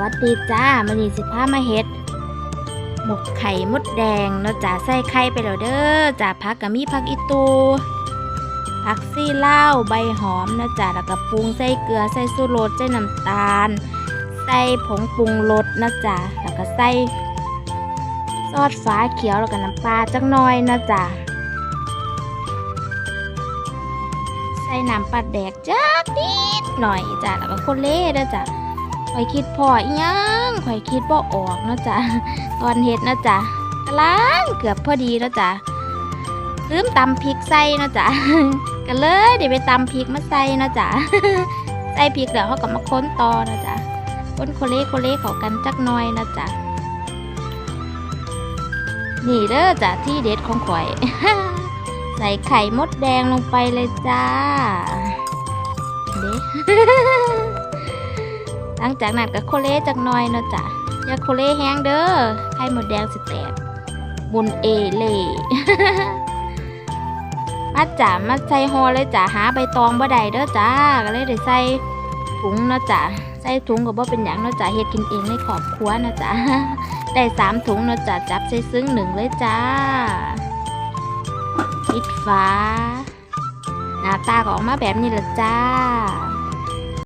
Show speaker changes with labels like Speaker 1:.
Speaker 1: วัสดีจ้ามันนี้สิพามาเฮ็ดหมกไข่มดแดงเนาะจ้าใส่ไข่ไปแล้วเด้อจ้าผักก็มีผักอีตูผักซี่เล่าใบหอมเนาะจ้าแล้วก็ปรุงใส่เกลือใส่สูรสใส่น้ำตาล ใส่ผงปรุงรสนะจ้าแล้วก็ใส่ซอสฟ้าเขียวแล้วก็น้ำปลาจักหน่อยนะจ้าใส่น้ำปลาแดกจักนิดหน่อยจ้าแล้วก็คนเล่ด้อจ้า ข่อยคิดพออีหยังข่อยคิดบ่ออกเนาะจ๊ะตอนเฮ็ดเนาะจ๊ะกำลังเกือบพอดีเนาะจ๊ะลืมตำพริกใส่เนาะจ๊ะก็เลยเดี๋ยวไปตำพริกมาใส่เนาะจ๊ะใส่พริกแล้วเขาก็มาค้นต่อเนาะจ๊ะค้นโคเล่โคเล่เขากันจักหน่อยเนาะจ๊ะนี่เด้อจ้ะที่เด็ดของข่อย ใส่ไข่มดแดงลงไปเลยจ้าเด้ หลังจากนั้นก็โคเล่จักหน่อยเนาะจ้ะอย่าโคเล่แห้งเด้อไข่หมดแดงสิแตกบุญเอเล่มาจ้ะมาใส่ห่อเลยจ้ะหาใบตองบ่ได้เด้อจ้าก็เลยได้ใส่ถุงเนาะจ้ะใส่ถุงก็บ่เป็นหยังเนาะจ้ะเฮ็ดกินเองในครอบครัวเนาะจ้ะได้สามถุงเนาะจ้ะจับใส่ซึ้งหนึ่งเลยจ้าปิดฝาหน้าตาก็ออกมาแบบนี้ละจ้า